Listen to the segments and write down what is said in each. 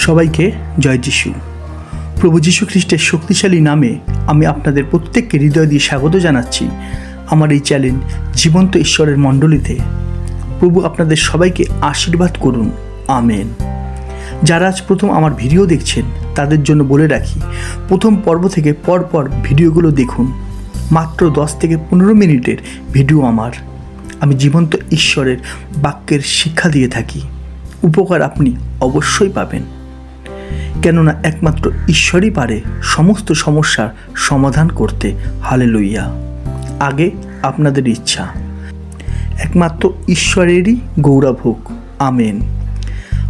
সবাইকে জয় যিশু। প্রভু যীশু খ্রিস্টের শক্তিশালী নামে আমি আপনাদের প্রত্যেককে হৃদয় দিয়ে স্বাগত জানাচ্ছি আমার এই চ্যালেঞ্জ জীবন্ত ঈশ্বরের মণ্ডলীতে। প্রভু আপনাদের সবাইকে আশীর্বাদ করুন। আমেন। যারা আজ প্রথম আমার ভিডিও দেখছেন, তাদের জন্য বলে রাখি, প্রথম পর্ব থেকে পরপর ভিডিওগুলো দেখুন। মাত্র দশ থেকে পনেরো মিনিটের ভিডিও আমার। আমি জীবন্ত ঈশ্বরের বাক্যের শিক্ষা দিয়ে থাকি। উপকার আপনি অবশ্যই পাবেন। কেননা একমাত্র ঈশ্বরই পারে সমস্ত সমস্যার সমাধান করতে। হালে লইয়া আগে আপনাদের ইচ্ছা। একমাত্র ঈশ্বরেরই গৌরব হোক আমেন।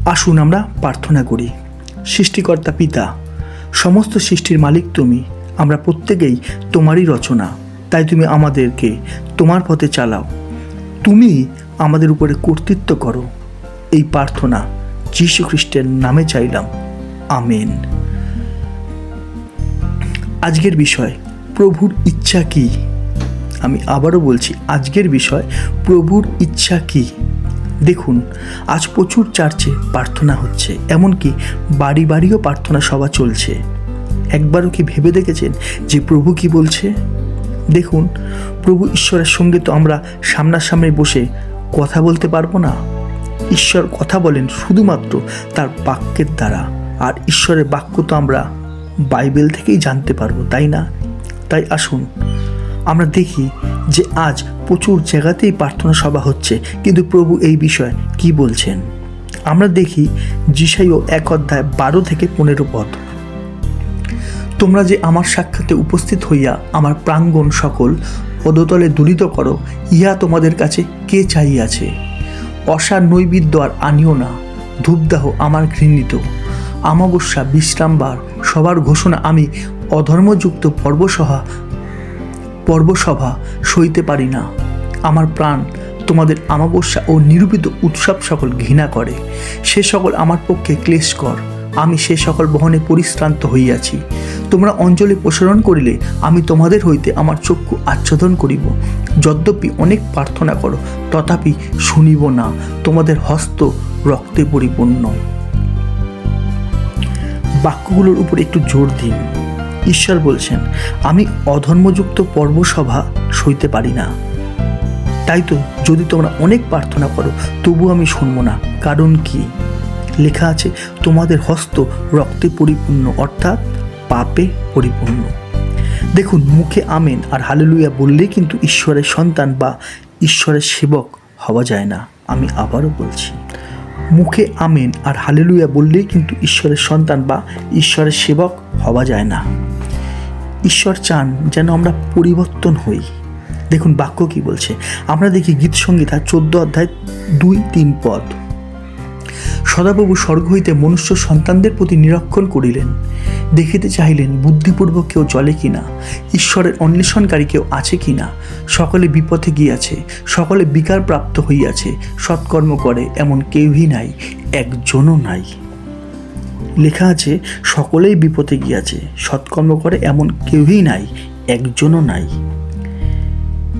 আসুন আমরা প্রার্থনা করি। সৃষ্টিকর্তা পিতা, সমস্ত সৃষ্টির মালিক তুমি, আমরা প্রত্যেকেই তোমারই রচনা। তাই তুমি আমাদেরকে তোমার পথে চালাও। তুমি আমাদের উপরে কর্তৃত্ব করো। এই প্রার্থনা যীশু খ্রিস্টের নামে চাইলাম। আমেন। আজকের বিষয়, প্রভুর ইচ্ছা কি? আমি আবারও বলছি, আজকের বিষয়, প্রভুর ইচ্ছা কি? দেখুন, আজ প্রচুর চার্চে প্রার্থনা হচ্ছে, এমনকি বাড়ি বাড়িও প্রার্থনা সভা চলছে। একবারও কি ভেবে দেখেছেন যে প্রভু কি বলছে? দেখুন, প্রভু ঈশ্বরের সঙ্গে তো আমরা সামনাসামনি বসে কথা বলতে পারব না। ঈশ্বর কথা বলেন শুধুমাত্র তার বাক্যের দ্বারা। আর ঈশ্বরের বাক্য তো আমরা বাইবেল থেকেই জানতে পারব, তাই না? তাই আসুন, আমরা দেখি যে আজ প্রচুর জায়গাতেই প্রার্থনা সভা হচ্ছে, কিন্তু প্রভু এই বিষয়ে কি বলছেন? আমরা দেখি জিসাইও এক অধ্যায় বারো থেকে পনেরো পদ। তোমরা যে আমার সাক্ষাতে উপস্থিত হইয়া আমার প্রাঙ্গণ সকল পদতলে দূরিত করো, ইহা তোমাদের কাছে কে চাহিয়াছে? অসার নৈবিদ্য আর আনিও না, ধূপদাহ আমার ঘৃণিত। আমাবস্যা বিশ্রামবার সবার ঘোষণা আমি অধর্মযুক্ত পর্বসভা পর্বসভা সইতে পারি না। আমার প্রাণ তোমাদের আমাবস্যা ও নিরূপিত উৎসব সকল ঘৃণা করে। সে সকল আমার পক্ষে ক্লেশকর আমি সে সকল বহনে পরিশ্রান্ত হইয়াছি। তোমরা অঞ্জলি প্রসারণ করিলে আমি তোমাদের হইতে আমার চক্ষু আচ্ছাদন করিব। যদ্যপি অনেক প্রার্থনা করো, তথাপি শুনিব না। তোমাদের হস্ত রক্তে পরিপূর্ণ। বাক্যগুলোর উপর একটু জোর দিন। ঈশ্বর বলছেন, আমি অধর্মযুক্ত পর্বসভা সইতে পারি না। তাই তো, যদি তোমরা অনেক প্রার্থনা করো, তবু আমি শুনব না। কারণ কি? লেখা আছে, তোমাদের হস্ত রক্তে পরিপূর্ণ, অর্থাৎ পাপে পরিপূর্ণ। দেখুন, মুখে আমেন আর হালেলুয়া বললেই কিন্তু ঈশ্বরের সন্তান বা ঈশ্বরের সেবক হওয়া যায় না। আমি আবারও বলছি মুখে আমেন আর হালেলুয়া বললেই কিন্তু ঈশ্বরের সন্তান বা ঈশ্বরের সেবক হওয়া যায় না। ঈশ্বর চান যেন আমরা পরিবর্তন হই। দেখুন বাক্য কি বলছে। আমরা দেখি গীত সঙ্গীতা চোদ্দ অধ্যায় দুই তিন পদ। সদাপ্রভু স্বর্গ হইতে মনুষ্য সন্তানদের প্রতি নিরক্ষণ করিলেন। দেখিতে চাহিলেন বুদ্ধিপূর্বক কেউ চলে কিনা, ঈশ্বরের অন্বেষণকারী কেউ আছে কিনা, সকলে বিপথে গিয়াছে, সকলে বিকার প্রাপ্ত হইয়াছে, সৎকর্ম করে এমন কেউই নাই, একজনও নাই। লেখা আছে, সকলেই বিপথে গিয়াছে, সৎকর্ম করে এমন কেউই নাই, একজনও নাই।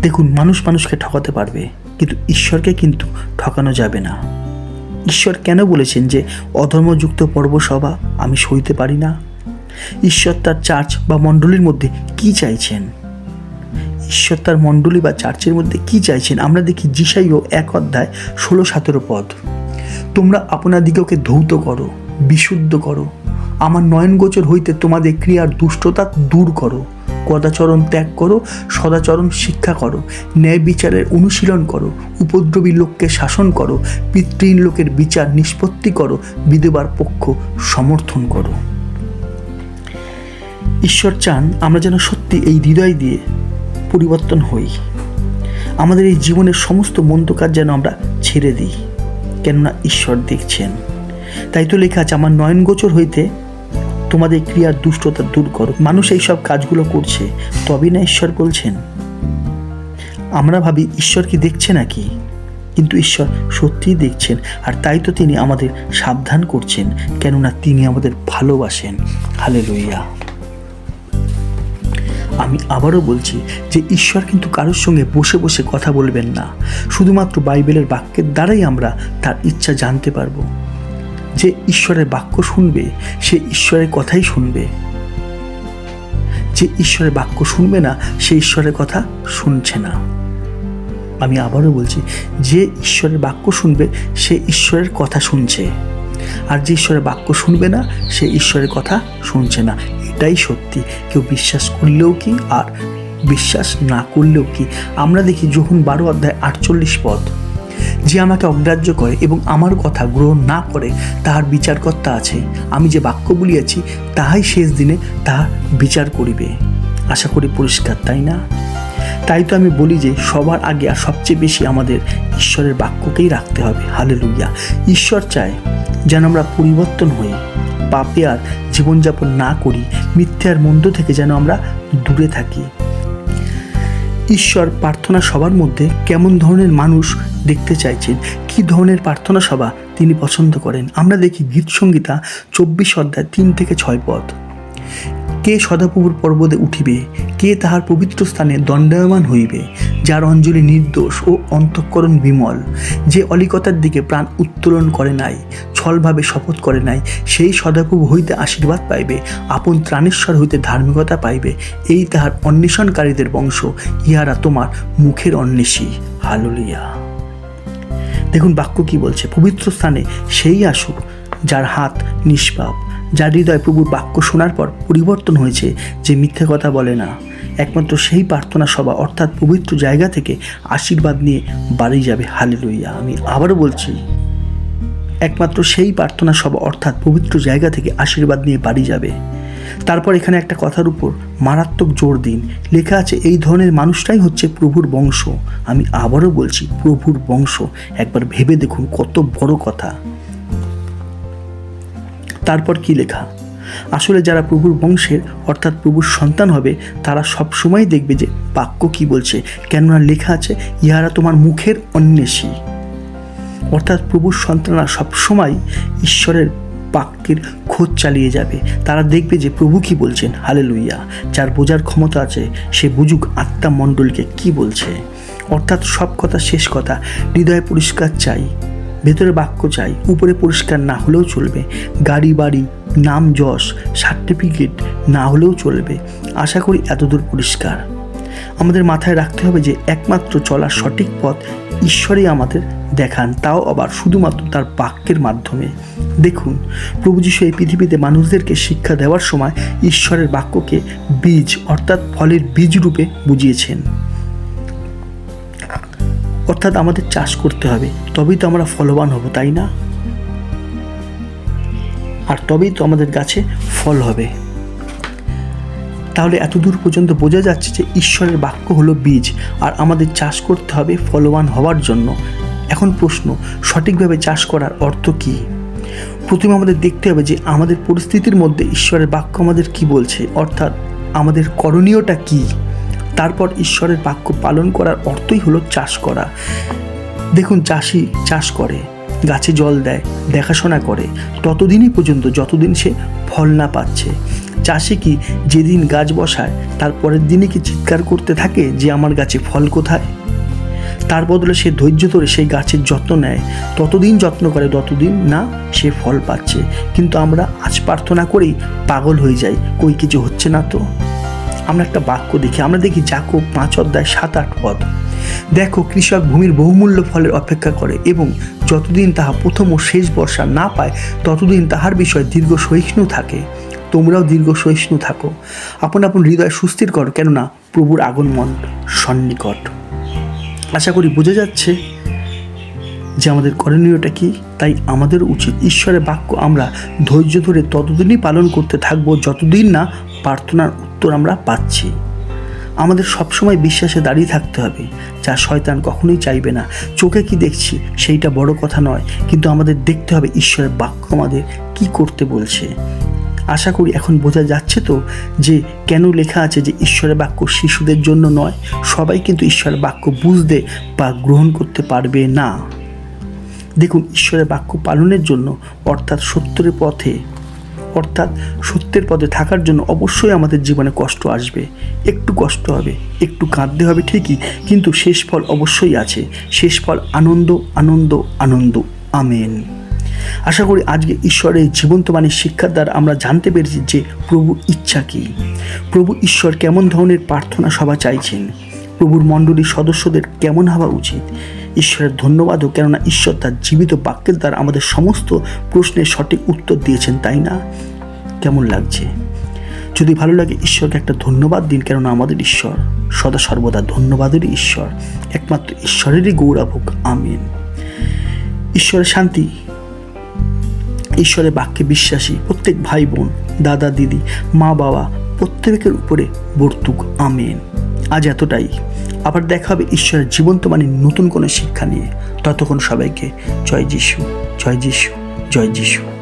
দেখুন, মানুষ মানুষকে ঠকাতে পারবে, কিন্তু ঈশ্বরকে কিন্তু ঠকানো যাবে না। ঈশ্বর কেন বলেছেন যে, অধর্মযুক্ত পর্বসভা আমি সইতে পারি না? ঈশ্বর তার চার্চ বা মণ্ডলীর মধ্যে কি চাইছেন? ঈশ্বর তার মণ্ডলী বা চার্চের মধ্যে কি চাইছেন? আমরা দেখি জিসাইও এক অধ্যায় ষোলো সতেরো পদ। তোমরা আপনাদিগকে ধৌত করো, বিশুদ্ধ করো। আমার নয়নগোচর হইতে তোমাদের ক্রিয়ার দুষ্টতা দূর করো। কদাচরণ ত্যাগ করো, সদাচরণ শিক্ষা করো। ন্যায় বিচারের অনুশীলন করো। উপদ্রবী লোককে শাসন করো। পিতৃহীন লোকের বিচার নিষ্পত্তি করো। বিধবার পক্ষ সমর্থন করো। ঈশ্বর চান আমরা যেন সত্যি এই হৃদয় দিয়ে পরিবর্তন হই। আমাদের এই জীবনের সমস্ত মন্দ কাজ যেন আমরা ছেড়ে দিই, কেননা ঈশ্বর দেখছেন। তাই তো লেখা আছে, আমার নয়নগোচর হইতে তোমাদের ক্রিয়ার দুষ্টতা দূর করো। মানুষ এই সব কাজগুলো করছে তবেই না ঈশ্বর বলছেন। আমরা ভাবি, ঈশ্বর কি দেখছে নাকি? কিন্তু ঈশ্বর সত্যিই দেখছেন, আর তাই তো তিনি আমাদের সাবধান করছেন, কেননা তিনি আমাদের ভালোবাসেন। হালে লইয়া আমি আবারও বলছি যে ঈশ্বর কিন্তু কারোর সঙ্গে বসে বসে কথা বলবেন না। শুধুমাত্র বাইবেলের বাক্যের দ্বারাই আমরা তার ইচ্ছা জানতে পারব। যে ঈশ্বরের বাক্য শুনবে, সে ঈশ্বরের কথাই শুনবে। যে ঈশ্বরের বাক্য শুনবে না, সে ঈশ্বরের কথা শুনছে না। আমি আবারও বলছি, যে ঈশ্বরের বাক্য শুনবে, সে ঈশ্বরের কথা শুনছে। আর যে ঈশ্বরের বাক্য শুনবে না, সে ঈশ্বরের কথা শুনছে না। এটাই সত্যি। কেউ বিশ্বাস করলেও কি আর বিশ্বাস না করলেও কি? আমরা দেখি যখন বারো অধ্যায় আটচল্লিশ পদ, যে আমাকে অগ্রাহ্য করে এবং আমার কথা গ্রহণ না করে, তাহার বিচারকর্তা আছে। আমি যে বাক্য বলিয়াছি, তাহাই শেষ দিনে তাহা বিচার করিবে। আশা করি পরিষ্কার, তাই না? তাই তো আমি বলি যে, সবার আগে আর সবচেয়ে বেশি আমাদের ঈশ্বরের বাক্যকেই রাখতে হবে। হালে লুইয়া ঈশ্বর চায় যেন আমরা পরিবর্তন হই। পাপে আর জীবনযাপন না করি মিথ্যে আর মন্দ থেকে যেন আমরা দূরে থাকি। ঈশ্বর প্রার্থনা সবার মধ্যে কেমন ধরনের মানুষ দেখতে চাইছেন? কি ধরনের প্রার্থনা সভা তিনি পছন্দ করেন? আমরা দেখি গীত সংগীতা চব্বিশ অধ্যায় তিন থেকে ছয় পদ। কে সদাপ্রভুর পর্বতে উঠিবে? কে তাহার পবিত্র স্থানে দণ্ডায়মান হইবে? যার অঞ্জলি নির্দোষ ও অন্তঃকরণ বিমল, যে অলিকতার দিকে প্রাণ উত্তোলন করে নাই ছলভাবে শপথ করে নাই, সেই সদাপ্রভু হইতে আশীর্বাদ পাইবে, আপন ত্রাণেশ্বর হইতে ধার্মিকতা পাইবে, এই তাহার অন্বেষণকারীদের বংশ, ইহারা তোমার মুখের অন্বেষী। হালুলিয়া। দেখুন বাক্য কি বলছে, পবিত্র স্থানে সেই আসুক যার হাত নিষ্পাপ, যার হৃদয় প্রভুর বাক্য শোনার পর পরিবর্তন হয়েছে যে মিথ্যে কথা বলে না। একমাত্র সেই প্রার্থনা সভা অর্থাৎ পবিত্র জায়গা থেকে আশীর্বাদ নিয়ে বাড়ি যাবে। হালে লইয়া আমি আবারও বলছি একমাত্র সেই প্রার্থনা সভা অর্থাৎ পবিত্র জায়গা থেকে আশীর্বাদ নিয়ে বাড়ি যাবে। তারপর এখানে একটা কথার উপর মারাত্মক জোর দিন। লেখা আছে, এই ধরনের মানুষটাই হচ্ছে প্রভুর বংশ। আমি আবারও বলছি, প্রভুর বংশ। একবার ভেবে দেখুন কত বড় কথা। তারপর কি লেখা? আসলে যারা প্রভুর বংশের অর্থাৎ প্রভুর সন্তান হবে, তারা সবসময় দেখবে যে বাক্য কি বলছে। কেননা লেখা আছে, ইহারা তোমার মুখের অন্বেষী। অর্থাৎ প্রভুর সন্তানরা সবসময় ঈশ্বরের বাক্যের খোঁজ চালিয়ে যাবে। তারা দেখবে যে প্রভু কি বলছেন। হালে লুইয়া যার বোঝার ক্ষমতা আছে, সে বুঝুক আত্মা মণ্ডলকে কি বলছে। অর্থাৎ সব কথা শেষ কথা। হৃদয় পরিষ্কার চাই, ভেতরে বাক্য চাই, উপরে পরিষ্কার না হলেও চলবে। গাড়ি, বাড়ি, নাম, যশ সার্টিফিকেট না হলেও চলবে। আশা করি এতদূর পরিষ্কার। আমাদের মাথায় রাখতে হবে যে একমাত্র চলার সঠিক পথ ঈশ্বরই আমাদের দেখান। তাও আবার শুধুমাত্র তার বাক্যের মাধ্যমে। দেখুন, প্রভু যিশু এই পৃথিবীতে মানুষদেরকে শিক্ষা দেওয়ার সময় ঈশ্বরের বাক্যকে বীজ অর্থাৎ ফলের বীজ রূপে বুঝিয়েছেন। অর্থাৎ আমাদের চাষ করতে হবে। তবেই তো আমরা ফলবান হব, তাই না? আর তবেই তো আমাদের গাছে ফল হবে। তাহলে এত দূর পর্যন্ত বোঝা যাচ্ছে যে ঈশ্বরের বাক্য হলো বীজ, আর আমাদের চাষ করতে হবে ফলবান হওয়ার জন্য। এখন প্রশ্ন, সঠিকভাবে চাষ করার অর্থ কী? প্রথমে আমাদের দেখতে হবে যে আমাদের পরিস্থিতির মধ্যে ঈশ্বরের বাক্য আমাদের কি বলছে, অর্থাৎ আমাদের করণীয়টা কী? তারপর ঈশ্বরের বাক্য পালন করার অর্থই হলো চাষ করা। দেখুন, চাষি চাষ করে, গাছে জল দেয়, দেখাশোনা করে, ততদিনই পর্যন্ত, যতদিন সে ফল না পাচ্ছে। চাষি কি যেদিন গাছ বসায়, তার পরের দিনে কি চিৎকার করতে থাকে যে আমার গাছে ফল কোথায়? তার বদলে সে ধৈর্য ধরে সেই গাছের যত্ন নেয়, ততদিন যত্ন করে ততদিন না সে ফল পাচ্ছে। কিন্তু আমরা আজ প্রার্থনা করেই পাগল হয়ে যাই, কই কিছু হচ্ছে না তো? আমরা একটা বাক্য দেখি, আমরা দেখি জাকো পাঁচ অধ্যায় সাত আট পদ। দেখো, কৃষক ভূমির বহুমূল্য ফলের অপেক্ষা করে এবং যতদিন তাহা প্রথম ও শেষ বর্ষা না পায়, ততদিন তাহার বিষয়ে দীর্ঘ সহিষ্ণু থাকে। তোমরাও দীর্ঘ সহিষ্ণু থাকো। আপন আপন হৃদয় সুস্থির করো, কেননা প্রভুর আগমন সন্নিকট। আশা করি বোঝা যাচ্ছে যে আমাদের করণীয়টা কি, তাই আমাদের উচিত ঈশ্বরের বাক্য আমরা ধৈর্য ধরে ততদিনই পালন করতে থাকব যতদিন না প্রার্থনার উত্তর আমরা পাচ্ছি। আমাদের সবসময় বিশ্বাসে দাঁড়িয়ে থাকতে হবে, যা শয়তান কখনোই চাইবে না। চোখে কি দেখছি সেইটা বড় কথা নয়, কিন্তু আমাদের দেখতে হবে ঈশ্বরের বাক্য আমাদের কি করতে বলছে। আশা করি এখন বোঝা যাচ্ছে তো যে কেন লেখা আছে যে ঈশ্বরের বাক্য শিশুদের জন্য নয়, সবাই কিন্তু ঈশ্বরের বাক্য বুঝতে বা গ্রহণ করতে পারবে না। দেখুন, ঈশ্বরের বাক্য পালনের জন্য, অর্থাৎ সত্যের পথে, অর্থাৎ সত্যের পথে থাকার জন্য অবশ্যই আমাদের জীবনে কষ্ট আসবে। একটু কষ্ট হবে, একটু কাঁদতে হবে ঠিকই, কিন্তু শেষ ফল অবশ্যই আছে। শেষ ফল আনন্দ আনন্দ আনন্দ। আমেন। আশা করি আজকে ঈশ্বরের জীবন্ত বাণীর শিক্ষার দ্বারা আমরা জানতে পেরেছি যে প্রভু ইচ্ছা কী। প্রভু ঈশ্বর কেমন ধরনের প্রার্থনা সভা চাইছেন? প্রভুর মণ্ডলীর সদস্যদের কেমন হওয়া উচিত? ঈশ্বরের ধন্যবাদও, কেননা ঈশ্বর তার জীবিত বাক্যের দ্বারা আমাদের সমস্ত প্রশ্নের সঠিক উত্তর দিয়েছেন, তাই না? কেমন লাগছে? যদি ভালো লাগে ঈশ্বরকে একটা ধন্যবাদ দিন, কেননা আমাদের ঈশ্বর সদা সর্বদা ধন্যবাদেরই ঈশ্বর, একমাত্র ঈশ্বরেরই গৌরব হোক, আমিন। ঈশ্বরের শান্তি ঈশ্বরের বাক্যে বিশ্বাসী প্রত্যেক ভাই বোন, দাদা, দিদি, মা, বাবা, প্রত্যেকের উপরে বর্তুক, আমেন। আজ এতটাই। আবার দেখা হবে ঈশ্বরের জীবন্ত মানে নতুন কোনো শিক্ষা নিয়ে। ততক্ষণ সবাইকে জয় যিশু জয় যিশু জয় যিশু।